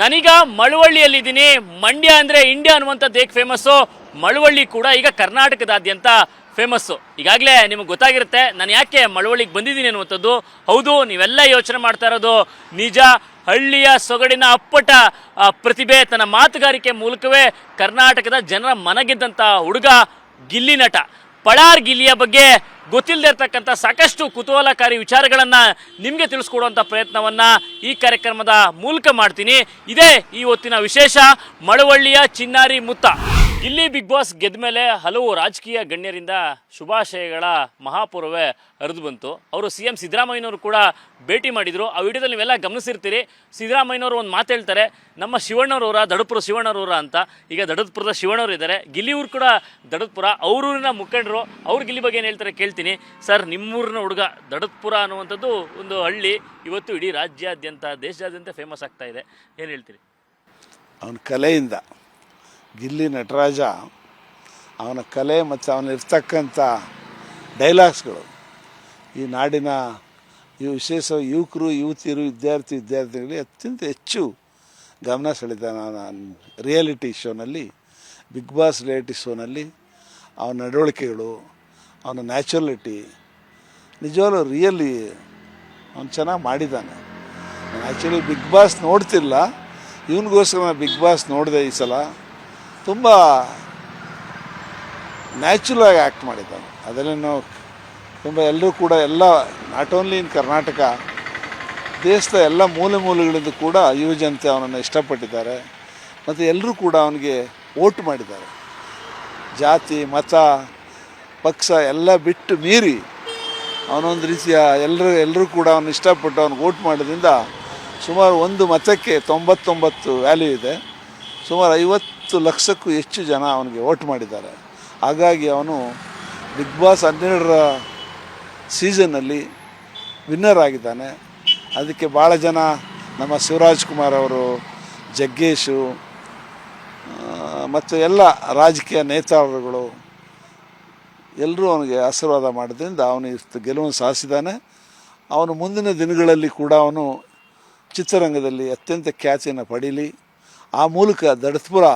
ನಾನೀಗ ಮಳವಳ್ಳಿಯಲ್ಲಿದ್ದೀನಿ. ಮಂಡ್ಯ ಅಂದರೆ ಇಂಡಿಯಾ ಅನ್ನುವಂಥದ್ದು ಹೇಗೆ ಫೇಮಸ್ಸು ಮಳವಳ್ಳಿ ಕೂಡ ಈಗ ಕರ್ನಾಟಕದಾದ್ಯಂತ ಫೇಮಸ್ಸು ಈಗಾಗಲೇ ನಿಮಗೆ ಗೊತ್ತಾಗಿರುತ್ತೆ, ನಾನು ಯಾಕೆ ಮಳವಳ್ಳಿಗೆ ಬಂದಿದ್ದೀನಿ ಅನ್ನುವಂಥದ್ದು. ಹೌದು, ನೀವೆಲ್ಲ ಯೋಚನೆ ಮಾಡ್ತಾ ಇರೋದು ನಿಜ. ಹಳ್ಳಿಯ ಸೊಗಡಿನ ಅಪ್ಪಟ ಪ್ರತಿಭೆ ತನ್ನ ಮಾತುಗಾರಿಕೆ ಮೂಲಕವೇ ಕರ್ನಾಟಕದ ಜನರ ಮನಗಿದ್ದಂಥ ಹುಡುಗ ಗಿಲ್ಲಿ ನಟ. ಪಳಾರ್ ಗಿಲ್ಲಿಯ ಬಗ್ಗೆ ಗೊತ್ತಿಲ್ಲದೆ ಇರತಕ್ಕಂಥ ಸಾಕಷ್ಟು ಕುತೂಹಲಕಾರಿ ವಿಚಾರಗಳನ್ನು ನಿಮಗೆ ತಿಳಿಸ್ಕೊಡುವಂಥ ಪ್ರಯತ್ನವನ್ನು ಈ ಕಾರ್ಯಕ್ರಮದ ಮೂಲಕ ಮಾಡ್ತೀನಿ. ಇದೇ ಈ ಹೊತ್ತಿನ ವಿಶೇಷ ಮಳವಳ್ಳಿಯ ಚಿನ್ನಾರಿ ಮುತ್ತ. ಇಲ್ಲಿ ಬಿಗ್ ಬಾಸ್ ಗೆದ್ದ ಮೇಲೆ ಹಲವು ರಾಜಕೀಯ ಗಣ್ಯರಿಂದ ಶುಭಾಶಯಗಳ ಮಹಾಪೂರ್ವೇ ಹರಿದು ಬಂತು. ಅವರು ಸಿ ಎಂ ಸಿದ್ದರಾಮಯ್ಯನವರು ಕೂಡ ಭೇಟಿ ಮಾಡಿದರು. ಆ ವಿಡಿಯೋದಲ್ಲಿ ನೀವೆಲ್ಲ ಗಮನಿಸಿರ್ತೀರಿ. ಸಿದ್ದರಾಮಯ್ಯನವರು ಒಂದು ಮಾತು ಹೇಳ್ತಾರೆ, ನಮ್ಮ ಶಿವಣ್ಣರವರ ದಡಪುರ ಶಿವಣ್ಣರವರ ಅಂತ. ಈಗ ದಡದಪುರದ ಶಿವಣ್ಣವರು ಇದ್ದಾರೆ. ಗಿಲ್ಲಿಯವ್ರು ಕೂಡ ದಡದಪುರ, ಅವರೂರಿನ ಮುಖಂಡರು. ಅವ್ರ ಗಿಲ್ಲಿ ಬಗ್ಗೆ ಏನು ಹೇಳ್ತಾರೆ ಕೇಳ್ತೀನಿ. ಸರ್, ನಿಮ್ಮೂರಿನ ಹುಡುಗ ದಡದಪುರ ಅನ್ನುವಂಥದ್ದು ಒಂದು ಹಳ್ಳಿ. ಇವತ್ತು ಇಡೀ ರಾಜ್ಯಾದ್ಯಂತ, ದೇಶಾದ್ಯಂತ ಫೇಮಸ್ ಆಗ್ತಾ ಇದೆ. ಏನು ಹೇಳ್ತೀರಿ? ಅವನ ಕಲೆಯಿಂದ. ಗಿಲ್ಲಿ ನಟರಾಜ, ಅವನ ಕಲೆ ಮತ್ತು ಅವನಿರ್ತಕ್ಕಂಥ ಡೈಲಾಗ್ಸ್ಗಳು. ಈ ನಾಡಿನ ಈ ವಿಶೇಷ ಯುವಕರು, ಯುವತಿಯರು, ವಿದ್ಯಾರ್ಥಿ, ವಿದ್ಯಾರ್ಥಿಗಳಿಗೆ ಅತ್ಯಂತ ಹೆಚ್ಚು ಗಮನ ಸೆಳೆದ ನಾನು ರಿಯಾಲಿಟಿ ಶೋನಲ್ಲಿ, ಬಿಗ್ ಬಾಸ್ ರಿಯಾಲಿಟಿ ಶೋನಲ್ಲಿ ಅವನ ನಡವಳಿಕೆಗಳು, ಅವನ ನ್ಯಾಚುರಲಿಟಿ, ನಿಜವಾಗ್ಲೂ ರಿಯಲಿ ಅವನು ಚೆನ್ನಾಗಿ ಮಾಡಿದ್ದಾನೆ. ಆ್ಯಕ್ಚುಲಿ ಬಿಗ್ ಬಾಸ್ ನೋಡ್ತಿಲ್ಲ, ಇವನಿಗೋಸ್ಕರ ನಾನು ಬಿಗ್ ಬಾಸ್ ನೋಡಿದೆ ಈ ಸಲ. ತುಂಬ ನ್ಯಾಚುರಲ್ ಆಗಿ ಆ್ಯಕ್ಟ್ ಮಾಡಿದ್ದಾನೆ. ಅದರಲ್ಲೇನು ತುಂಬ ಎಲ್ಲರೂ ಕೂಡ ಎಲ್ಲ ನಾಟ್ ಓನ್ಲಿ ಇನ್ ಕರ್ನಾಟಕ ದೇಶದ ಎಲ್ಲ ಮೂಲೆ ಮೂಲೆಗಳಿಂದ ಕೂಡ ಯುವ ಜನತೆ ಅವನನ್ನು ಇಷ್ಟಪಟ್ಟಿದ್ದಾರೆ. ಮತ್ತು ಎಲ್ಲರೂ ಕೂಡ ಅವನಿಗೆ ವೋಟ್ ಮಾಡಿದ್ದಾರೆ. ಜಾತಿ, ಮತ, ಪಕ್ಷ ಎಲ್ಲ ಬಿಟ್ಟು ಮೀರಿ ಅವನೊಂದು ರೀತಿಯ ಎಲ್ಲರೂ ಎಲ್ಲರೂ ಕೂಡ ಅವನು ಇಷ್ಟಪಟ್ಟು ಅವ್ನಿಗೆ ವೋಟ್ ಮಾಡೋದ್ರಿಂದ ಸುಮಾರು ಒಂದು ಮತಕ್ಕೆ ತೊಂಬತ್ತೊಂಬತ್ತು ವ್ಯಾಲ್ಯೂ ಇದೆ. ಸುಮಾರು ಐವತ್ತು ಲಕ್ಷಕ್ಕೂ ಹೆಚ್ಚು ಜನ ಅವನಿಗೆ ಓಟ್ ಮಾಡಿದ್ದಾರೆ. ಹಾಗಾಗಿ ಅವನು ಬಿಗ್ ಬಾಸ್ ಹನ್ನೆರಡರ ಸೀಸನ್ನಲ್ಲಿ ವಿನ್ನರ್ ಆಗಿದ್ದಾನೆ. ಅದಕ್ಕೆ ಭಾಳ ಜನ ನಮ್ಮ ಶಿವರಾಜ್ ಕುಮಾರ್ ಅವರು, ಜಗ್ಗೇಶು ಮತ್ತು ಎಲ್ಲ ರಾಜಕೀಯ ನೇತಾರರುಗಳು ಎಲ್ಲರೂ ಅವನಿಗೆ ಆಶೀರ್ವಾದ ಮಾಡೋದ್ರಿಂದ ಅವನು ಇಷ್ಟು ಗೆಲುವನ್ನು ಸಾಧಿಸಿದ್ದಾನೆ. ಅವನು ಮುಂದಿನ ದಿನಗಳಲ್ಲಿ ಕೂಡ ಅವನು ಚಿತ್ರರಂಗದಲ್ಲಿ ಅತ್ಯಂತ ಖ್ಯಾತಿಯನ್ನು ಪಡೀಲಿ. ಆ ಮೂಲಕ ದಡತ್ಪುರ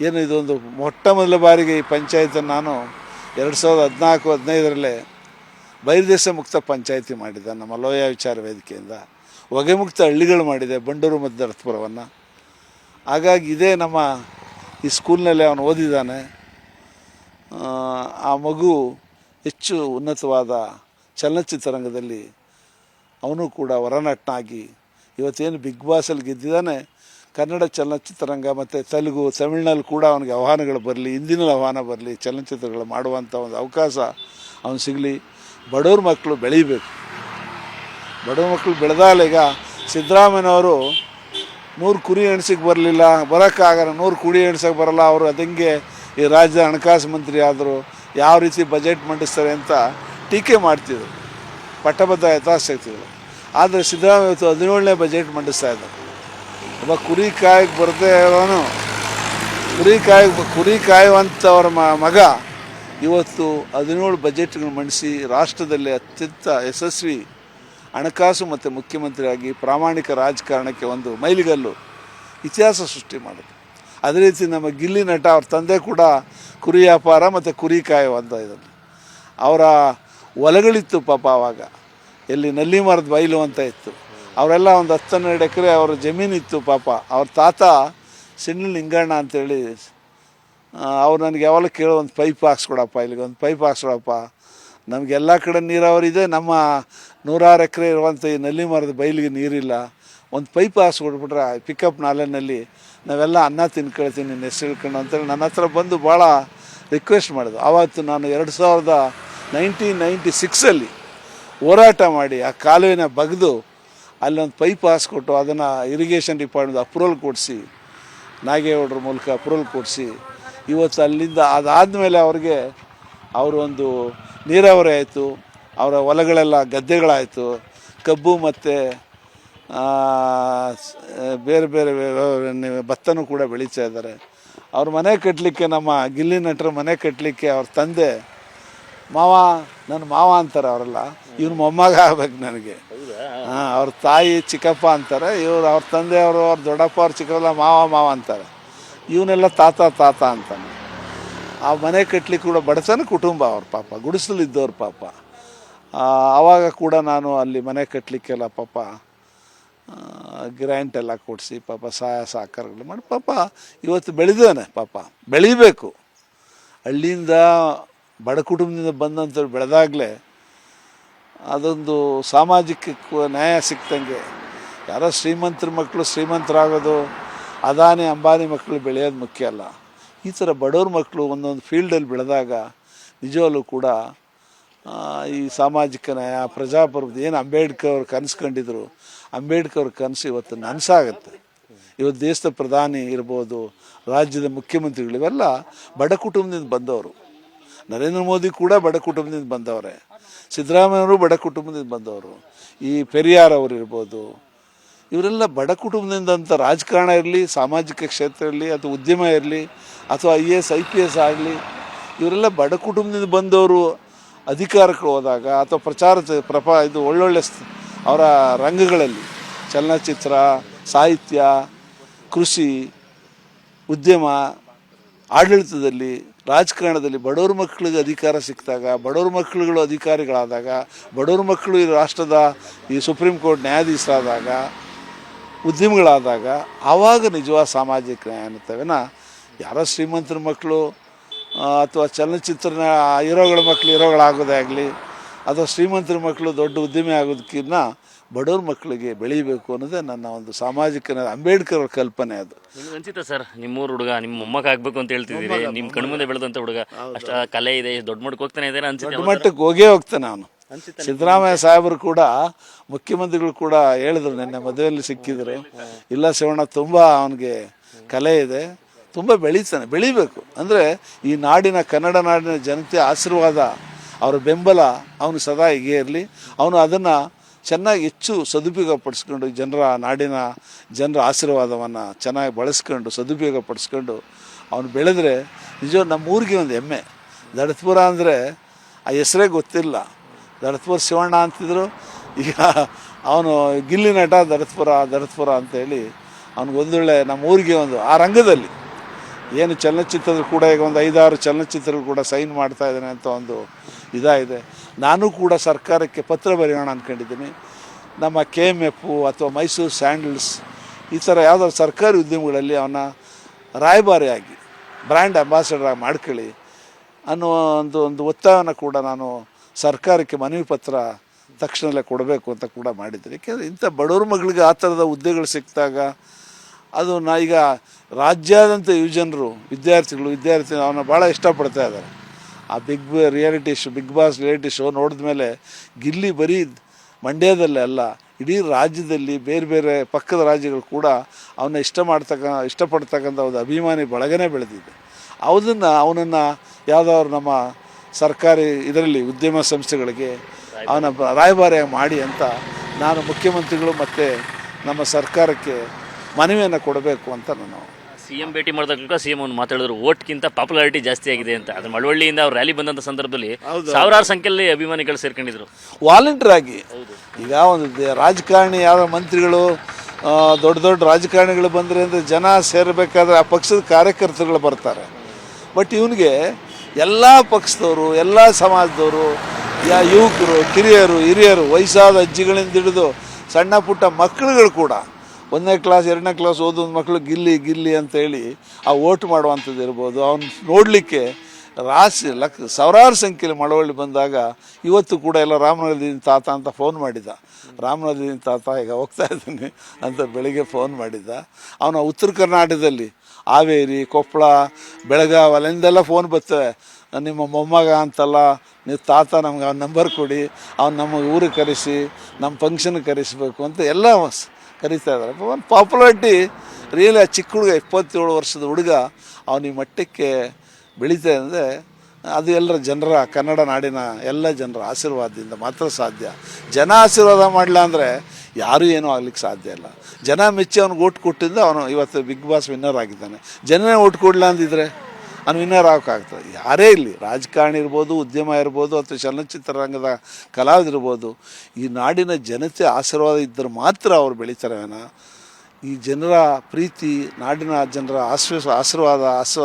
ಏನು ಇದೊಂದು ಮೊಟ್ಟ ಮೊದಲ ಬಾರಿಗೆ ಈ ಪಂಚಾಯತನ್ನು ನಾನು ಎರಡು ಸಾವಿರದ ಹದಿನಾಲ್ಕು ಹದಿನೈದರಲ್ಲೇ ಬಹಿರ್ದೇಶ ಮುಕ್ತ ಪಂಚಾಯತಿ ಮಾಡಿದ್ದೆ. ನಮ್ಮ ಲೋಯ ವಿಚಾರ ವೇದಿಕೆಯಿಂದ ಹೊಗೆ ಮುಕ್ತ ಹಳ್ಳಿಗಳು ಮಾಡಿದೆ ಬಂಡೂರು ಮತ್ತು ದಡತ್ಪುರವನ್ನು ಹಾಗಾಗಿ ಇದೇ ನಮ್ಮ ಈ ಸ್ಕೂಲ್ನಲ್ಲಿ ಅವನು ಓದಿದ್ದಾನೆ. ಆ, ಮಗು ಹೆಚ್ಚು ಉನ್ನತವಾದ ಚಲನಚಿತ್ರರಂಗದಲ್ಲಿ ಅವನು ಕೂಡ ಹೊರನಟನಾಗಿ ಇವತ್ತೇನು ಬಿಗ್ ಬಾಸಲ್ಲಿ ಗೆದ್ದಿದ್ದಾನೆ ಕನ್ನಡ ಚಲನಚಿತ್ರರಂಗ ಮತ್ತು ತೆಲುಗು, ತಮಿಳ್ನಲ್ಲಿ ಕೂಡ ಅವನಿಗೆ ಆಹ್ವಾನಗಳು ಬರಲಿ ಹಿಂದಿನ ಆಹ್ವಾನ ಬರಲಿ, ಚಲನಚಿತ್ರಗಳು ಮಾಡುವಂಥ ಒಂದು ಅವಕಾಶ ಅವನು ಸಿಗಲಿ. ಬಡವ್ರ ಮಕ್ಕಳು ಬೆಳೀಬೇಕು. ಬಡವ್ರ ಮಕ್ಕಳು ಬೆಳೆದಾಗ ಈಗ ಸಿದ್ದರಾಮಯ್ಯನವರು ನೂರು ಕುರಿ ಎಣ್ಸಕ್ಕೆ ಬರಲಿಲ್ಲ, ಬರೋಕ್ಕಾಗಲ್ಲ, ನೂರು ಕುರಿ ಎಣ್ಸಕ್ಕೆ ಬರಲ್ಲ, ಅವರು ಅದಂಗೆ ಈ ರಾಜ್ಯದ ಹಣಕಾಸು ಮಂತ್ರಿ ಆದರೂ, ಯಾವ ರೀತಿ ಬಜೆಟ್ ಮಂಡಿಸ್ತಾರೆ ಅಂತ ಟೀಕೆ ಮಾಡ್ತಿದ್ರು. ಪಟ್ಟಬದ್ಧ ಯಥಾಶಕ್ತಿಗಳು. ಆದರೆ ಸಿದ್ದರಾಮಯ್ಯ ಇವತ್ತು ಹದಿನೇಳನೇ ಬಜೆಟ್ ಮಂಡಿಸ್ತಾ ಇದ್ದಾರೆ. ಒಬ್ಬ ಕುರಿ ಕಾಯಕ್ಕೆ ಬರದೇ ಇರೋನು. ಕುರಿ ಕಾಯ ಕುರಿ ಕಾಯುವಂಥವ್ರ ಮಗ ಇವತ್ತು ಹದಿನೇಳು ಬಜೆಟ್ಗಳು ಮಂಡಿಸಿ ರಾಷ್ಟ್ರದಲ್ಲಿ ಅತ್ಯಂತ ಯಶಸ್ವಿ ಹಣಕಾಸು ಮತ್ತು ಮುಖ್ಯಮಂತ್ರಿಯಾಗಿ ಪ್ರಾಮಾಣಿಕ ರಾಜಕಾರಣಕ್ಕೆ ಒಂದು ಮೈಲಿಗಲ್ಲು ಇತಿಹಾಸ ಸೃಷ್ಟಿ ಮಾಡಿದೆ ಅದೇ ರೀತಿ ನಮ್ಮ ಗಿಲ್ಲಿ ನಟ ಅವ್ರ ತಂದೆ ಕೂಡ ಕುರಿ ವ್ಯಾಪಾರ ಮತ್ತು ಕುರಿ ಕಾಯುವಂಥ ಇದನ್ನು ಅವರ ಒಲಗಳಿತ್ತು ಪಾಪ ಆವಾಗ ಎಲ್ಲಿ ನಲ್ಲಿ ಮರದ ಬಯಲು ಅಂತ ಇತ್ತು. ಅವರೆಲ್ಲ ಒಂದು ಹತ್ತು ಹನ್ನೆರಡು ಎಕರೆ ಅವ್ರ ಜಮೀನಿತ್ತು ಪಾಪ. ಅವ್ರ ತಾತ ಸಿಣ್ಣ ಲಿಂಗಣ್ಣ ಅಂತೇಳಿ ಅವ್ರು ನನಗೆ ಯಾವಾಗ ಕೇಳೋ ಒಂದು ಪೈಪ್ ಹಾಕ್ಸ್ಕೊಡಪ್ಪ, ಇಲ್ಲಿಗೆ ಒಂದು ಪೈಪ್ ಹಾಕ್ಸ್ಕೊಡಪ್ಪ. ನಮಗೆಲ್ಲ ಕಡೆ ನೀರಾವರಿ ಇದೆ, ನಮ್ಮ ನೂರಾರು ಎಕರೆ ಇರುವಂಥ ಈ ನಲ್ಲಿ ಮರದ ಬೈಲಿಗೆ ನೀರಿಲ್ಲ. ಒಂದು ಪೈಪ್ ಹಾಕ್ಸ್ಕೊಟ್ಬಿಟ್ರೆ ಪಿಕಪ್ ನಾಲೆನಲ್ಲಿ ನಾವೆಲ್ಲ ಅನ್ನ ತಿನ್ಕೊಳ್ತೀನಿ ನಿನ್ನ ಹೆಸರು ಇಳ್ಕೊಂಡು ಅಂತೇಳಿ ನನ್ನ ಹತ್ರ ಬಂದು ಭಾಳ ರಿಕ್ವೆಸ್ಟ್ ಮಾಡಿದ್ರು. ಆವತ್ತು ನಾನು ಎರಡು ಸಾವಿರದ ನೈನ್ಟೀನ್ ನೈಂಟಿ ಸಿಕ್ಸಲ್ಲಿ ಹೋರಾಟ ಮಾಡಿ ಆ ಕಾಲುವೆನ ಬಗೆದು ಅಲ್ಲೊಂದು ಪೈಪ್ ಹಾಸ್ಕೊಟ್ಟು ಅದನ್ನು ಇರಿಗೇಷನ್ ಡಿಪಾರ್ಟ್ಮೆಂಟ್ ಅಪ್ರೂವಲ್ ಕೊಡಿಸಿ, ನಾಗೇಗೌಡರ ಮೂಲಕ ಅಪ್ರೂವಲ್ ಕೊಡಿಸಿ, ಇವತ್ತು ಅಲ್ಲಿಂದ ಅದಾದಮೇಲೆ ಅವ್ರಿಗೆ ಅವರೊಂದು ನೀರಾವರಿ ಆಯಿತು, ಅವರ ಹೊಲಗಳೆಲ್ಲ ಗದ್ದೆಗಳಾಯಿತು, ಕಬ್ಬು ಮತ್ತು ಬೇರೆ ಬೇರೆ ಭತ್ತನೂ ಕೂಡ ಬೆಳೀತಾ ಇದ್ದಾರೆ. ಅವ್ರ ಮನೆ ಕಟ್ಟಲಿಕ್ಕೆ ನಮ್ಮ ಗಿಲ್ಲಿ ನಟರ ಮನೆ ಕಟ್ಟಲಿಕ್ಕೆ ಅವ್ರ ತಂದೆ ಮಾವ, ನನ್ನ ಮಾವ ಅಂತಾರೆ ಅವರೆಲ್ಲ. ಇವನು ಮೊಮ್ಮಗ ಆಗ್ಬೇಕು ನನಗೆ. ಹಾಂ ಅವ್ರ ತಾಯಿ ಚಿಕ್ಕಪ್ಪ ಅಂತಾರೆ ಇವ್ರು ಅವ್ರ ತಂದೆಯವರು ಅವ್ರ ದೊಡ್ಡಪ್ಪ ಅವ್ರ ಚಿಕ್ಕಪ್ಪ ಮಾವ ಮಾವ ಅಂತಾರೆ. ಇವನೆಲ್ಲ ತಾತ ತಾತ ಅಂತಾನೆ. ಆ ಮನೆ ಕಟ್ಟಲಿಕ್ಕೆ ಕೂಡ ಬಡತನ ಕುಟುಂಬ ಅವ್ರ ಪಾಪ ಗುಡಿಸಲಿದ್ದವ್ರ ಪಾಪ. ಆವಾಗ ಕೂಡ ನಾನು ಅಲ್ಲಿ ಮನೆ ಕಟ್ಟಲಿಕ್ಕೆಲ್ಲ ಪಾಪ ಗ್ರ್ಯಾಂಟ್ ಎಲ್ಲ ಕೊಡಿಸಿ ಪಾಪ ಸಹಾಯ ಸಹಕಾರಗಳು ಮಾಡಿ ಪಾಪ ಇವತ್ತು ಬೆಳೆದಾನೆ ಪಾಪ ಬೆಳಿಬೇಕು. ಹಳ್ಳಿಯಿಂದ ಬಡ ಕುಟುಂಬದಿಂದ ಬಂದಂಥವ್ರು ಬೆಳೆದಾಗಲೇ ಅದೊಂದು ಸಾಮಾಜಿಕ ನ್ಯಾಯ ಸಿಕ್ತಂಗೆ. ಯಾರೋ ಶ್ರೀಮಂತರ ಮಕ್ಕಳು ಶ್ರೀಮಂತರಾಗೋದು, ಅದಾನಿ ಅಂಬಾನಿ ಮಕ್ಕಳು ಬೆಳೆಯೋದು ಮುಖ್ಯ ಅಲ್ಲ. ಈ ಥರ ಬಡವ್ರ ಮಕ್ಕಳು ಒಂದೊಂದು ಫೀಲ್ಡಲ್ಲಿ ಬೆಳೆದಾಗ ನಿಜವಾಗ್ಲೂ ಕೂಡ ಈ ಸಾಮಾಜಿಕ ನ್ಯಾಯ, ಪ್ರಜಾಪ್ರಭುತ್ವ, ಏನು ಅಂಬೇಡ್ಕರ್ ಅವ್ರು ಕನಸು ಅಂಬೇಡ್ಕರ್ ಅವ್ರ ಕನಸು ಇವತ್ತು ನನಸಾಗುತ್ತೆ. ಇವತ್ತು ದೇಶದ ಪ್ರಧಾನಿ ಇರ್ಬೋದು, ರಾಜ್ಯದ ಮುಖ್ಯಮಂತ್ರಿಗಳು ಇವೆಲ್ಲ ಬಡ ಕುಟುಂಬದಿಂದ ಬಂದವರು. ನರೇಂದ್ರ ಮೋದಿ ಕೂಡ ಬಡ ಕುಟುಂಬದಿಂದ ಬಂದವರೇ. ಸಿದ್ದರಾಮಯ್ಯವರು ಬಡ ಕುಟುಂಬದಿಂದ ಬಂದವರು. ಈ ಪೆರಿಯಾರ್ ಅವರು ಇರ್ಬೋದು. ಇವರೆಲ್ಲ ಬಡ ಕುಟುಂಬದಿಂದ ಅಂತ ರಾಜಕಾರಣ ಇರಲಿ, ಸಾಮಾಜಿಕ ಕ್ಷೇತ್ರ ಇರಲಿ, ಅಥವಾ ಉದ್ಯಮ ಇರಲಿ, ಅಥವಾ I A S, I P S ಆಗಲಿ, ಇವರೆಲ್ಲ ಬಡ ಕುಟುಂಬದಿಂದ ಬಂದವರು ಅಧಿಕಾರಕ್ಕೆ ಹೋದಾಗ ಅಥವಾ ಪ್ರಚಾರ ಪ್ರಪ, ಇದು ಒಳ್ಳೊಳ್ಳೆ ಅವರ ರಂಗಗಳಲ್ಲಿ ಚಲನಚಿತ್ರ, ಸಾಹಿತ್ಯ, ಕೃಷಿ, ಉದ್ಯಮ, ಆಡಳಿತದಲ್ಲಿ ರಾಜಕಾರಣದಲ್ಲಿ ಬಡವ್ರ ಮಕ್ಕಳಿಗೆ ಅಧಿಕಾರ ಸಿಕ್ಕಿದಾಗ, ಬಡವ್ರ ಮಕ್ಕಳುಗಳು ಅಧಿಕಾರಿಗಳಾದಾಗ, ಬಡವ್ರ ಮಕ್ಕಳು ಈ ರಾಷ್ಟ್ರದ ಈ ಸುಪ್ರೀಂ ಕೋರ್ಟ್ ನ್ಯಾಯಾಧೀಶರಾದಾಗ, ಉದ್ಯಮಿಗಳಾದಾಗ ಆವಾಗ ನಿಜವಾದ ಸಾಮಾಜಿಕ ನ್ಯಾಯ ಅನ್ನುತ್ತವೆನ? ಯಾರೋ ಶ್ರೀಮಂತರ ಮಕ್ಕಳು ಅಥವಾ ಚಲನಚಿತ್ರನ ಹೀರೋಗಳ ಮಕ್ಕಳು ಹೀರೋಗಳಾಗೋದೇ ಆಗಲಿ ಅಥವಾ ಶ್ರೀಮಂತರ ಮಕ್ಕಳು ದೊಡ್ಡ ಉದ್ಯಮಿ ಆಗೋದಕ್ಕಿನ್ನ ಬಡವ್ರ ಮಕ್ಕಳಿಗೆ ಬೆಳೀಬೇಕು ಅನ್ನೋದೇ ನನ್ನ ಒಂದು ಸಾಮಾಜಿಕ ಅಂಬೇಡ್ಕರ್ ಅವ್ರ ಕಲ್ಪನೆ ಅದು. ಅನ್ಸಿತ ಅನ್ಸುತ್ತಾ ಸರ್? ನಿಮ್ಮೂರು ಹುಡುಗ ನಿಮ್ಮ ಮೊಮ್ಮಗ ಆಗ್ಬೇಕು ಅಂತ ಹೇಳ್ತಿದ್ದೀರಿ. ನಿಮ್ಮ ಕಣ್ಮುಂದೆ ಬೆಳೆದಂಥ ಹುಡುಗ. ಅಷ್ಟ ಕಲೆ ಇದೆ ದೊಡ್ಡ ಮಟ್ಟಕ್ಕೆ ಹೋಗ್ತಾನೆ ಇದ್ದಾರೆ ದೊಡ್ಡ ಅನ್ಸುತ್ತೆ ಮಟ್ಟಕ್ಕೆ ಹೋಗೇ ಹೋಗ್ತಾನೆ ಅವನು ಸಿದ್ದರಾಮಯ್ಯ ಸಾಹೇಬರು ಕೂಡ ಮುಖ್ಯಮಂತ್ರಿಗಳು ಕೂಡ ಹೇಳಿದ್ರು ನಿನ್ನೆ ಮದುವೆಯಲ್ಲಿ ಸಿಕ್ಕಿದ್ರು. ಇಲ್ಲ ಶಿವಣ್ಣ ತುಂಬ ಅವನಿಗೆ ಕಲೆ ಇದೆ. ತುಂಬ ಬೆಳೀತಾನೆ ಬೆಳಿಬೇಕು. ಅಂದರೆ ಈ ನಾಡಿನ ಕನ್ನಡ ನಾಡಿನ ಜನತೆ ಆಶೀರ್ವಾದ ಅವರ ಬೆಂಬಲ ಅವನು ಸದಾ ಹೀಗೆ ಇರಲಿ. ಅವನು ಅದನ್ನು ಚೆನ್ನಾಗಿ ಹೆಚ್ಚು ಸದುಪಯೋಗ ಪಡಿಸ್ಕೊಂಡು ಜನರ ನಾಡಿನ ಜನರ ಆಶೀರ್ವಾದವನ್ನು ಚೆನ್ನಾಗಿ ಬಳಸ್ಕೊಂಡು ಸದುಪಯೋಗ ಪಡಿಸ್ಕೊಂಡು ಅವನು ಬೆಳೆದ್ರೆ ನಿಜ ನಮ್ಮ ಊರಿಗೆ ಒಂದು ಹೆಮ್ಮೆ. ದಡತ್ಪುರ ಅಂದರೆ ಆ ಹೆಸರೇ ಗೊತ್ತಿಲ್ಲ. ದಡತ್ಪುರ ಶಿವಣ್ಣ ಅಂತಿದ್ರು. ಈಗ ಅವನು ಗಿಲ್ಲಿ ನಟ ದಡತ್ಪುರ ದಡತ್ಪುರ ಅಂತೇಳಿ ಅವ್ನಿಗೊಂದೊಳ್ಳೆ ನಮ್ಮ ಊರಿಗೆ ಒಂದು ಆ ರಂಗದಲ್ಲಿ ಏನು ಚಲನಚಿತ್ರದ ಕೂಡ ಈಗ ಒಂದು ಐದಾರು ಚಲನಚಿತ್ರಗಳು ಕೂಡ ಸೈನ್ ಮಾಡ್ತಾ ಇದ್ದಾನೆ ಅಂತ ಒಂದು ಇದಾಗಿದೆ. ನಾನು ಕೂಡ ಸರ್ಕಾರಕ್ಕೆ ಪತ್ರ ಬರೆಯೋಣ ಅಂದ್ಕೊಂಡಿದ್ದೀನಿ ನಮ್ಮ ಕೆ ಎಂ ಎಫು ಅಥವಾ ಮೈಸೂರು ಸ್ಯಾಂಡಲ್ಸ್ ಈ ಥರ ಯಾವುದಾದ್ರು ಸರ್ಕಾರಿ ಉದ್ಯಮಗಳಲ್ಲಿ ಅವನ ರಾಯಭಾರಿಯಾಗಿ, ಬ್ರ್ಯಾಂಡ್ ಅಂಬಾಸಡರ್ ಆಗಿ ಮಾಡ್ಕೊಳ್ಳಿ ಅನ್ನೋ ಒಂದು ಒಂದು ಒತ್ತಾಯವನ್ನು ಕೂಡ ನಾನು ಸರ್ಕಾರಕ್ಕೆ ಮನವಿ ಪತ್ರ ತಕ್ಷಣದಲ್ಲೇ ಕೊಡಬೇಕು ಅಂತ ಕೂಡ ಮಾಡಿದ್ದೀನಿ. ಏಕೆಂದರೆ ಇಂಥ ಬಡವ್ರ ಮಗಳಿಗೆ ಆ ಥರದ ಹುದ್ದೆಗಳು ಸಿಕ್ಕಿದಾಗ ಅದು ನಾ ಈಗ ರಾಜ್ಯಾದ್ಯಂತ ಯುವಜನರು, ವಿದ್ಯಾರ್ಥಿಗಳು ವಿದ್ಯಾರ್ಥಿ ಅವನ್ನ ಭಾಳ ಇಷ್ಟಪಡ್ತಾ ಇದ್ದಾರೆ. ಆ big reality show Big Boss reality show ನೋಡಿದ ಮೇಲೆ ಗಿಲ್ಲಿ ಬರೀ ಮಂಡ್ಯದಲ್ಲೇ ಅಲ್ಲ, ಇಡೀ ರಾಜ್ಯದಲ್ಲಿ ಬೇರೆ ಬೇರೆ ಪಕ್ಕದ ರಾಜ್ಯಗಳು ಕೂಡ ಅವನ್ನ ಇಷ್ಟ ಮಾಡ್ತಕ್ಕ, ಇಷ್ಟಪಡ್ತಕ್ಕಂಥ ಒಂದು ಅಭಿಮಾನಿ ಬಳಗನೇ ಬೆಳೆದಿದೆ. ಅದನ್ನು ಅವನನ್ನು ಯಾವುದಾದ್ರು ನಮ್ಮ ಸರ್ಕಾರಿ ಇದರಲ್ಲಿ ಉದ್ಯಮ ಸಂಸ್ಥೆಗಳಿಗೆ ಅವನ ರಾಯಭಾರಿಯಾಗಿ ಮಾಡಿ ಅಂತ ನಾನು ಮುಖ್ಯಮಂತ್ರಿಗಳು ಮತ್ತು ನಮ್ಮ ಸರ್ಕಾರಕ್ಕೆ ಮನವಿಯನ್ನು ಕೊಡಬೇಕು ಅಂತ ನಾನು ಸಿ ಎಂ ಭೇಟಿ ಮಾಡಿದಾಗ ಸಿ ಎಂ ಅವ್ನು ಮಾತಾಡಿದ್ರು ಓಟ್ಗಿಂತ ಪಾಪ್ಯುಲಾರಿಟಿ ಜಾಸ್ತಿ ಆಗಿದೆ ಅಂತ. ಅದ್ರ ಮಳವಳ್ಳಿಯಿಂದ ಅವ್ರು ರ್ಯಾಲಿ ಬಂದಂತ ಸಂದರ್ಭದಲ್ಲಿ ಸಾವಿರಾರು ಸಂಖ್ಯೆಯಲ್ಲಿ ಅಭಿಮಾನಿಗಳು ಸೇರ್ಕೊಂಡಿದ್ರು. ವಾಲಂಟಿಯರ್ ಆಗಿ. ಈಗ ಒಂದು ರಾಜಕಾರಣಿ ಯಾವ ಮಂತ್ರಿಗಳು ದೊಡ್ಡ ದೊಡ್ಡ ರಾಜಕಾರಣಿಗಳು ಬಂದರೆ ಅಂದರೆ ಜನ ಸೇರಬೇಕಾದ್ರೆ ಆ ಪಕ್ಷದ ಕಾರ್ಯಕರ್ತರುಗಳು ಬರ್ತಾರೆ. ಬಟ್ ಇವನಿಗೆ ಎಲ್ಲ ಪಕ್ಷದವರು ಎಲ್ಲ ಸಮಾಜದವರು ಯಾ ಯುವಕರು ಕಿರಿಯರು ಹಿರಿಯರು ವಯಸ್ಸಾದ ಅಜ್ಜಿಗಳಿಂದ ಹಿಡಿದು ಸಣ್ಣ ಪುಟ್ಟ ಮಕ್ಕಳುಗಳು ಕೂಡ ಒಂದನೇ ಕ್ಲಾಸ್ ಎರಡನೇ ಕ್ಲಾಸ್ ಓದೋದು ಮಕ್ಕಳು ಗಿಲ್ಲಿ ಗಿಲ್ಲಿ ಅಂತೇಳಿ ಆ ಓಟ್ ಮಾಡುವಂಥದ್ದು ಇರ್ಬೋದು. ಅವ್ನು ನೋಡಲಿಕ್ಕೆ ರಾಶಿ ಲಕ್, ಸಾವಿರಾರು ಸಂಖ್ಯೆಯಲ್ಲಿ ಮಳವಳ್ಳಿ ಬಂದಾಗ ಇವತ್ತು ಕೂಡ ಎಲ್ಲ ರಾಮನಗರದಿಂದ ತಾತ ಅಂತ ಫೋನ್ ಮಾಡಿದ. ರಾಮನಗರದಿಂದ ತಾತ, ಈಗ ಹೋಗ್ತಾ ಇದ್ದೀನಿ ಅಂತ ಬೆಳಿಗ್ಗೆ ಫೋನ್ ಮಾಡಿದ್ದ ಅವನ ಉತ್ತರ ಕರ್ನಾಟಕದಲ್ಲಿ ಹಾವೇರಿ, ಕೊಪ್ಪಳ, ಬೆಳಗಾವ್ ಅಲ್ಲಿಂದೆಲ್ಲ ಫೋನ್ ಬರ್ತವೆ ನಿಮ್ಮ ಮೊಮ್ಮಗ ಅಂತಲ್ಲ, ನೀವು ತಾತ ನಮ್ಗೆ ಅವ್ನ ನಂಬರ್ ಕೊಡಿ, ಅವ್ನು ನಮ್ಮ ಊರಿಗೆ ಕರೆಸಿ ನಮ್ಮ ಫಂಕ್ಷನ್ಗೆ ಕರೆಸಬೇಕು ಅಂತ ಎಲ್ಲ ಕರೀತಾ ಇದ್ದಾರೆ. ಒಂದು ಪಾಪ್ಯುಲಾರಿಟಿ ರಿಯಲಿ ಆ ಚಿಕ್ಕ ಹುಡುಗ, ಇಪ್ಪತ್ತೇಳು ವರ್ಷದ ಹುಡುಗ, ಅವನ ಈ ಮಟ್ಟಕ್ಕೆ ಬೆಳೀತಾ ಅಂದರೆ ಅದು ಎಲ್ಲರ ಜನರ, ಕನ್ನಡ ನಾಡಿನ ಎಲ್ಲ ಜನರ ಆಶೀರ್ವಾದದಿಂದ ಮಾತ್ರ ಸಾಧ್ಯ. ಜನ ಆಶೀರ್ವಾದ ಮಾಡಲ್ಲ ಅಂದರೆ ಯಾರೂ ಏನೂ ಆಗ್ಲಿಕ್ಕೆ ಸಾಧ್ಯ ಇಲ್ಲ. ಜನ ಮೆಚ್ಚಿ ಅವ್ನಿಗೆ ಓಟ್ ಕೊಟ್ಟಿದ್ದು ಅವನು ಇವತ್ತು ಬಿಗ್ ಬಾಸ್ ವಿನ್ನರ್ ಆಗಿದ್ದಾನೆ. ಜನನೇ ಓಟ್ ಕೊಡಲ್ಲ ಅಂದಿದ್ರೆ? ಅವ್ನು ವಿನ್ನರ್ ಆಗೋಕ್ಕಾಗ್ತದೆ. ಯಾರೇ ಇಲ್ಲಿ ರಾಜಕಾರಣಿ ಇರ್ಬೋದು ಉದ್ಯಮ ಇರ್ಬೋದು ಅಥವಾ ಚಲನಚಿತ್ರರಂಗದ ಕಲಾವಿದಿರ್ಬೋದು ಈ ನಾಡಿನ ಜನತೆ ಆಶೀರ್ವಾದ ಇದ್ದರೆ ಮಾತ್ರ ಅವ್ರು ಬೆಳೀತಾರೆ ಈ ಜನರ ಪ್ರೀತಿ ನಾಡಿನ ಜನರ ಆಶ್ವಾಸ ಆಶೀರ್ವಾದ ಆಶ್ವ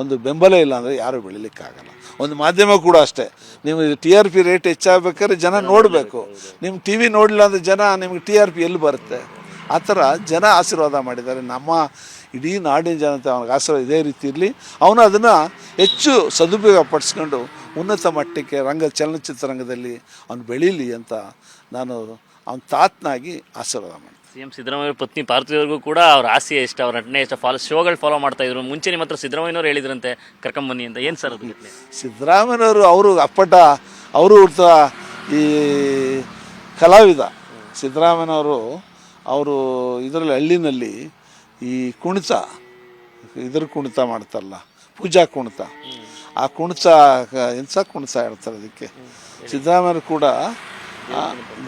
ಒಂದು ಬೆಂಬಲ ಇಲ್ಲ ಅಂದರೆ ಯಾರೂ ಬೆಳಿಲಿಕ್ಕಾಗಲ್ಲ. ಒಂದು ಮಾಧ್ಯಮ ಕೂಡ ಅಷ್ಟೇ. ನೀವು ಟಿ ಆರ್ ಪಿ ರೇಟ್ ಹೆಚ್ಚಾಗಬೇಕಾದ್ರೆ ಜನ ನೋಡಬೇಕು. ನಿಮ್ಮ ಟಿ ವಿ ನೋಡಲಿಲ್ಲ ಅಂದರೆ ಜನ ನಿಮಗೆ ಟಿ ಆರ್ ಪಿ ಎಲ್ಲಿ ಬರುತ್ತೆ? ಆ ಥರ ಜನ ಆಶೀರ್ವಾದ ಮಾಡಿದ್ದಾರೆ. ನಮ್ಮ ಇಡೀ ನಾಡಿನ ಜನತೆ ಅವನಿಗೆ ಆಸರ ಇದೇ ರೀತಿ ಇರಲಿ. ಅವನು ಅದನ್ನು ಹೆಚ್ಚು ಸದುಪಯೋಗ ಪಡಿಸ್ಕೊಂಡು ಉನ್ನತ ಮಟ್ಟಕ್ಕೆ ರಂಗ ಚಲನಚಿತ್ರರಂಗದಲ್ಲಿ ಅವನು ಬೆಳೀಲಿ ಅಂತ ನಾನು ಅವನ ತಾತನಾಗಿ ಆಶೀರ್ವಾದ ಮಾಡ್ತೀನಿ. ಸಿ ಎಂ ಸಿದ್ದರಾಮಯ್ಯ ಪತ್ನಿ ಪಾರ್ಥಿವರಿಗೂ ಕೂಡ ಅವ್ರ ಆಸೆ ಇಷ್ಟ ಅವ್ರ ನಟನೆ ಇಷ್ಟ ಫಾಲೋ ಶೋಗಳು ಫಾಲೋ ಮಾಡ್ತಾ ಇದ್ರು. ಮುಂಚೆ ನಿಮ್ಮ ಹತ್ರ ಸಿದ್ದರಾಮಯ್ಯನವ್ರು ಹೇಳಿದ್ರಂತೆ ಕರ್ಕೊಂಬನ್ನಿ ಅಂತ. ಏನು ಸರ್ ಅದು ಸಿದ್ದರಾಮಯ್ಯವರು ಸಿದ್ದರಾಮಯ್ಯನವರು ಅವರು ಅಪ್ಪಟ ಅವರು ಈ ಕಲಾವಿದ. ಸಿದ್ದರಾಮಯ್ಯನವರು ಅವರು ಇದರಲ್ಲಿ ಹಳ್ಳಿನಲ್ಲಿ ಈ ಕುಣಿತ, ಇದ್ರ ಕುಣಿತ ಮಾಡ್ತಾರಲ್ಲ, ಪೂಜಾ ಕುಣಿತ. ಆ ಕುಣಿತ, ಎಂಥ ಕುಣಿತ ಹೇಳ್ತಾರೆ ಅದಕ್ಕೆ? ಸಿದ್ದರಾಮಯ್ಯರು ಕೂಡ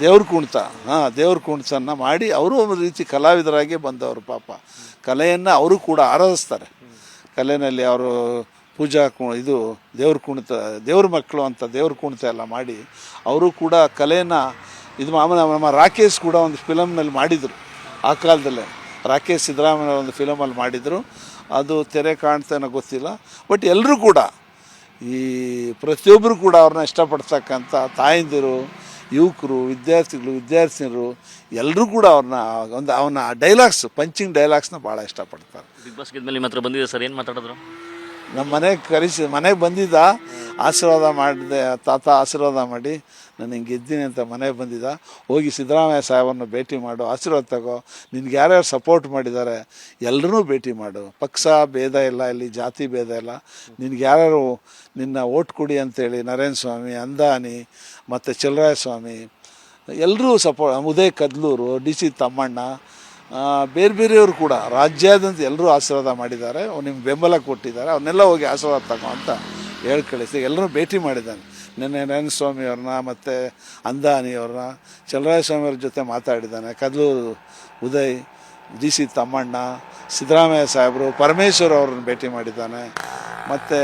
ದೇವ್ರ ಕುಣಿತ. ಹಾಂ, ದೇವ್ರ ಕುಣಿತನ ಮಾಡಿ ಅವರು ಒಂದು ರೀತಿ ಕಲಾವಿದರಾಗಿ ಬಂದವರು ಪಾಪ. ಕಲೆಯನ್ನು ಅವರು ಕೂಡ ಆರಾಧಿಸ್ತಾರೆ. ಕಲೆಯಲ್ಲಿ ಅವರು ಪೂಜಾ ಕು, ಇದು ದೇವ್ರ ಕುಣಿತ, ದೇವ್ರ ಮಕ್ಕಳು ಅಂತ ದೇವ್ರ ಕುಣಿತ ಎಲ್ಲ ಮಾಡಿ ಅವರು ಕೂಡ ಕಲೆಯನ್ನು, ಇದು ಆಮೇಲೆ ನಮ್ಮ ರಾಕೇಶ್ ಕೂಡ ಒಂದು ಫಿಲಮ್ನಲ್ಲಿ ಮಾಡಿದರು ಆ ಕಾಲದಲ್ಲೇ. ರಾಕೇಶ್ ಸಿದ್ದರಾಮಯ್ಯ ಒಂದು ಫಿಲಮಲ್ಲಿ ಮಾಡಿದರು. ಅದು ತೆರೆ ಕಾಣ್ತಾನೋ ಗೊತ್ತಿಲ್ಲ. ಬಟ್ ಎಲ್ಲರೂ ಕೂಡ ಈ ಪ್ರತಿಯೊಬ್ಬರು ಕೂಡ ಅವ್ರನ್ನ ಇಷ್ಟಪಡ್ತಕ್ಕಂಥ ತಾಯಂದಿರು ಯುವಕರು ವಿದ್ಯಾರ್ಥಿಗಳು ವಿದ್ಯಾರ್ಥಿನಿಯರು ಎಲ್ಲರೂ ಕೂಡ ಅವ್ರನ್ನ ಒಂದು ಅವನ ಡೈಲಾಗ್ಸ್ ಪಂಚಿಂಗ್ ಡೈಲಾಗ್ಸ್ನ ಭಾಳ ಇಷ್ಟಪಡ್ತಾರೆ. ಬಿಗ್ ಬಾಸ್ ಗೆದ್ಮೇಲೆ ನಿಮ್ಮ ಹತ್ರ ಬಂದಿದೆ ಸರ್ ಏನು ಮಾತಾಡಿದ್ರು? ನಮ್ಮ ಮನೆಗೆ ಕರೆಸಿ ಮನೆಗೆ ಬಂದಿದ್ದ ಆಶೀರ್ವಾದ ಮಾಡಿದೆ ತಾತ ಆಶೀರ್ವಾದ ಮಾಡಿ. ನಾನು ಹಿಂಗೆ ಇದ್ದೀನಿ ಅಂತ ಮನೆಗೆ ಬಂದಿದ್ದ. ಹೋಗಿ ಸಿದ್ದರಾಮಯ್ಯ ಸಾಹೇಬನ್ನು ಭೇಟಿ ಮಾಡು, ಆಶೀರ್ವಾದ ತಗೋ. ನಿನ್ಗೆ ಯಾರ್ಯಾರು ಸಪೋರ್ಟ್ ಮಾಡಿದ್ದಾರೆ ಎಲ್ಲರೂ ಭೇಟಿ ಮಾಡು. ಪಕ್ಷ ಭೇದ ಇಲ್ಲ, ಇಲ್ಲಿ ಜಾತಿ ಭೇದ ಇಲ್ಲ. ನಿನ್ಗೆ ಯಾರ್ಯಾರು ನಿನ್ನ ಓಟ್ ಕೊಡಿ ಅಂತೇಳಿ ನರೇಂದ್ರ ಸ್ವಾಮಿ, ಅಂದಾನಿ, ಮತ್ತು ಚಲರಾಯ ಸ್ವಾಮಿ ಎಲ್ಲರೂ support Uday Kadlur, D C Thammanna ಬೇರೆ ಬೇರೆಯವರು ಕೂಡ ರಾಜ್ಯಾದ್ಯಂತ ಎಲ್ಲರೂ ಆಶೀರ್ವಾದ ಮಾಡಿದ್ದಾರೆ. ನಿಮ್ಗೆ ಬೆಂಬಲ ಕೊಟ್ಟಿದ್ದಾರೆ. ಅವನ್ನೆಲ್ಲ ಹೋಗಿ ಆಶೀರ್ವಾದ ತಗೋ ಅಂತ ಹೇಳಿ ಕಳಿಸಿ ಎಲ್ಲರೂ ಭೇಟಿ ಮಾಡಿದ್ದಾನೆ ನಿನ್ನೆ ನರೇಂದ್ರ ಸ್ವಾಮಿ ಅವ್ರನ್ನ ಮತ್ತು ಅಂದಾನಿಯವ್ರನ್ನ ಚಲರಾಯ ಸ್ವಾಮಿಯವ್ರ ಜೊತೆ ಮಾತಾಡಿದ್ದಾನೆ. ಕದ್ಲು ಉದಯ್ ಡಿ ಸಿ ತಮ್ಮಣ್ಣ, ಸಿದ್ದರಾಮಯ್ಯ ಸಾಹೇಬರು, ಪರಮೇಶ್ವರ್ ಅವ್ರನ್ನ ಭೇಟಿ ಮಾಡಿದ್ದಾನೆ. ಮತ್ತು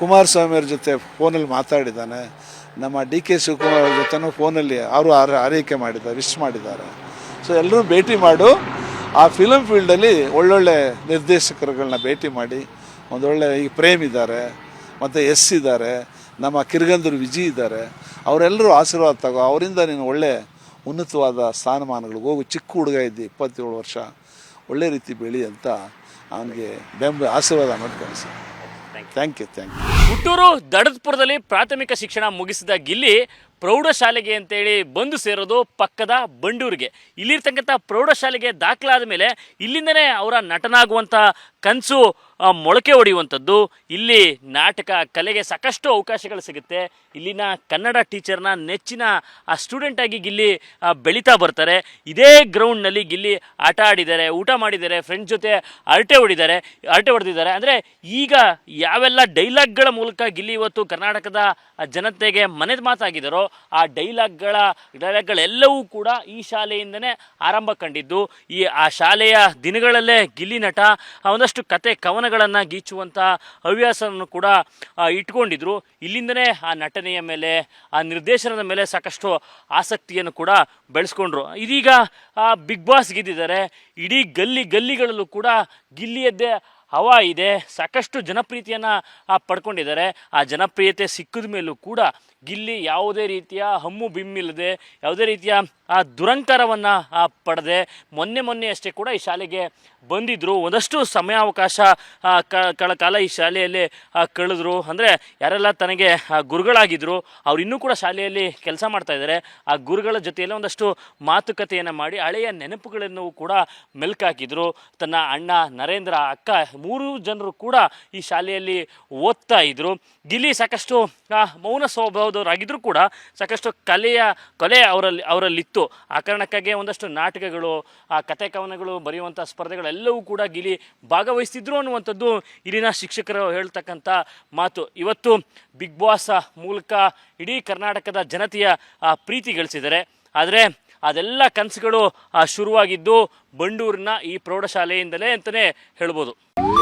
ಕುಮಾರಸ್ವಾಮಿಯವ್ರ ಜೊತೆ ಫೋನಲ್ಲಿ ಮಾತಾಡಿದ್ದಾನೆ. ನಮ್ಮ ಡಿ ಕೆ ಶಿವಕುಮಾರ್ ಅವ್ರ ಜೊತೆನೂ ಫೋನಲ್ಲಿ ಅವರು ಆರ, ಆರೈಕೆ ಮಾಡಿದ್ದಾರೆ, ವಿಶ್ ಮಾಡಿದ್ದಾರೆ. ಸೊ ಎಲ್ಲರೂ ಭೇಟಿ ಮಾಡು. ಆ ಫಿಲಮ್ ಫೀಲ್ಡಲ್ಲಿ ಒಳ್ಳೊಳ್ಳೆ ನಿರ್ದೇಶಕರುಗಳನ್ನ ಭೇಟಿ ಮಾಡಿ. ಒಂದೊಳ್ಳೆ ಈ ಪ್ರೇಮ್ ಇದ್ದಾರೆ, ಮತ್ತು ಎಸ್ ಇದ್ದಾರೆ. ನಮ್ಮ ಕಿರ್ಗಂದೂರು ವಿಜಿ ಇದ್ದಾರೆ. ಅವರೆಲ್ಲರೂ ಆಶೀರ್ವಾದ ತಗೋ ಅವರಿಂದ ನೀನು ಒಳ್ಳೆ ಉನ್ನತವಾದ ಸ್ಥಾನಮಾನಗಳಿಗೆ ಹೋಗು. ಚಿಕ್ಕ ಹುಡುಗ ಇದ್ದಿ ಇಪ್ಪತ್ತೇಳು ವರ್ಷ. ಒಳ್ಳೆ ರೀತಿ ಬೆಳಿ ಅಂತ ಅವನಿಗೆ ಬೆಂಬ ಆಶೀರ್ವಾದ ಮಾಡಿ ಕಳಿಸಿ ಥ್ಯಾಂಕ್ ಯು ಥ್ಯಾಂಕ್ ಯು ಹುಟ್ಟೂರು ದಡದ್ಪುರದಲ್ಲಿ ಪ್ರಾಥಮಿಕ ಶಿಕ್ಷಣ ಮುಗಿಸಿದ ಗಿಲ್ಲಿ ಪ್ರೌಢಶಾಲೆಗೆ ಅಂತೇಳಿ ಬಂದು ಸೇರೋದು ಪಕ್ಕದ ಬಂಡೂರಿಗೆ. ಇಲ್ಲಿರ್ತಕ್ಕಂಥ ಪ್ರೌಢಶಾಲೆಗೆ ದಾಖಲಾದ ಮೇಲೆ ಇಲ್ಲಿಂದನೇ ಅವರ ನಟನಾಗುವಂಥ ಕನಸು ಮೊಳಕೆ ಹೊಡೆಯುವಂಥದ್ದು ಇಲ್ಲಿ ನಾಟಕ, ಕಲೆಗೆ ಸಾಕಷ್ಟು ಅವಕಾಶಗಳು ಸಿಗುತ್ತೆ. ಇಲ್ಲಿನ ಕನ್ನಡ ಟೀಚರ್ನ ನೆಚ್ಚಿನ, ಆ, ಸ್ಟೂಡೆಂಟ್ ಆಗಿ ಗಿಲ್ಲಿ ಬೆಳೀತಾ ಬರ್ತಾರೆ. ಇದೇ ಗ್ರೌಂಡ್ನಲ್ಲಿ ಗಿಲ್ಲಿ ಆಟ ಆಡಿದ್ದಾರೆ, ಊಟ ಮಾಡಿದ್ದಾರೆ ಫ್ರೆಂಡ್ಸ್ ಜೊತೆ ಅರಟೆ ಹೊಡಿದ್ದಾರೆ, ಅರಟೆ ಹೊಡೆದಿದ್ದಾರೆ. ಅಂದರೆ ಈಗ ಯಾವೆಲ್ಲ ಡೈಲಾಗ್ಗಳ ಮೂಲಕ ಗಿಲ್ಲಿ ಇವತ್ತು ಕರ್ನಾಟಕದ ಜನತೆಗೆ ಮನೆದ ಮಾತಾಗಿದ್ದಾರೋ ಆ ಡೈಲಾಗ್ಗಳ ಡೈಲಾಗ್ಗಳೆಲ್ಲವೂ ಕೂಡ ಈ ಶಾಲೆಯಿಂದನೇ ಆರಂಭ ಕಂಡಿದ್ದು. ಈ ಆ ಶಾಲೆಯ ದಿನಗಳಲ್ಲೇ ಗಿಲ್ಲಿ ನಟ ಒಂದಷ್ಟು ಕತೆ ಕವನಗಳನ್ನು ಗೀಚುವಂಥ ಹವ್ಯಾಸವನ್ನು ಕೂಡ ಇಟ್ಕೊಂಡಿದ್ರು. ಇಲ್ಲಿಂದನೇ ಆ ನಟನೆಯ ಮೇಲೆ, ಆ ನಿರ್ದೇಶನದ ಮೇಲೆ ಸಾಕಷ್ಟು ಆಸಕ್ತಿಯನ್ನು ಕೂಡ ಬೆಳೆಸ್ಕೊಂಡ್ರು. ಇದೀಗ ಬಿಗ್ ಬಾಸ್ ಗೆದ್ದಿದ್ದಾರೆ. ಇಡೀ ಗಲ್ಲಿ ಗಲ್ಲಿಗಳಲ್ಲೂ ಕೂಡ ಗಿಲ್ಲಿಯದ್ದೇ ಹವಾ ಇದೆ. ಸಾಕಷ್ಟು ಜನಪ್ರೀತಿಯನ್ನು ಪಡ್ಕೊಂಡಿದ್ದಾರೆ. ಆ ಜನಪ್ರಿಯತೆ ಸಿಕ್ಕಿದ ಮೇಲೂ ಕೂಡ ಗಿಲ್ಲಿ ಯಾವುದೇ ರೀತಿಯ ಹಮ್ಮು ಬಿಮ್ಮಿಲ್ಲದೆ ಯಾವುದೇ ರೀತಿಯ, ಆ, ದುರಂಕಾರವನ್ನು ಪಡೆದೆ. ಮೊನ್ನೆ ಮೊನ್ನೆ ಅಷ್ಟೇ ಕೂಡ ಈ ಶಾಲೆಗೆ ಬಂದಿದ್ದರು ಒಂದಷ್ಟು ಸಮಯಾವಕಾಶ ಕಳ ಕಾಲ ಈ ಶಾಲೆಯಲ್ಲಿ ಕಳೆದ್ರು. ಅಂದರೆ ಯಾರೆಲ್ಲ ತನಗೆ ಗುರುಗಳಾಗಿದ್ದರು ಅವ್ರು ಇನ್ನೂ ಕೂಡ ಶಾಲೆಯಲ್ಲಿ ಕೆಲಸ ಮಾಡ್ತಾ ಇದ್ದಾರೆ. ಆ ಗುರುಗಳ ಜೊತೆಯಲ್ಲೇ ಒಂದಷ್ಟು ಮಾತುಕತೆಯನ್ನು ಮಾಡಿ, ಹಳೆಯ ನೆನಪುಗಳನ್ನು ಕೂಡ ಮೆಲ್ಕಾಕಿದ್ರು. ತನ್ನ ಅಣ್ಣ ನರೇಂದ್ರ, ಅಕ್ಕ ಮೂರು ಜನರು ಕೂಡ ಈ ಶಾಲೆಯಲ್ಲಿ ಓದ್ತಾ ಇದ್ರು. ಗಿಲಿ ಸಾಕಷ್ಟು ಮೌನ ಸ್ವಭಾವದವರಾಗಿದ್ದರೂ ಕೂಡ ಸಾಕಷ್ಟು ಕಲೆಯ, ಕಲೆ ಅವರಲ್ಲಿ, ಅವರಲ್ಲಿತ್ತು. ಆ ಕಾರಣಕ್ಕಾಗಿ ಒಂದಷ್ಟು ನಾಟಕಗಳು, ಆ ಕತೆ ಕವನಗಳು ಬರೆಯುವಂಥ ಸ್ಪರ್ಧೆಗಳೆಲ್ಲವೂ ಕೂಡ ಗಿಲಿ ಭಾಗವಹಿಸ್ತಿದ್ರು ಅನ್ನುವಂಥದ್ದು ಇಲ್ಲಿನ ಶಿಕ್ಷಕರು ಹೇಳ್ತಕ್ಕಂಥ ಮಾತು. ಇವತ್ತು ಬಿಗ್ ಬಾಸ್ ಮೂಲಕ ಇಡೀ ಕರ್ನಾಟಕದ ಜನತೆಯ ಪ್ರೀತಿ ಗಳಿಸಿದರೆ ಆದರೆ ಅದೆಲ್ಲ ಕನಸುಗಳು ಶುರುವಾಗಿದ್ದು ಬಂಡೂರಿನ ಈ ಪ್ರೌಢಶಾಲೆಯಿಂದಲೇ ಅಂತಲೇ ಹೇಳ್ಬೋದು.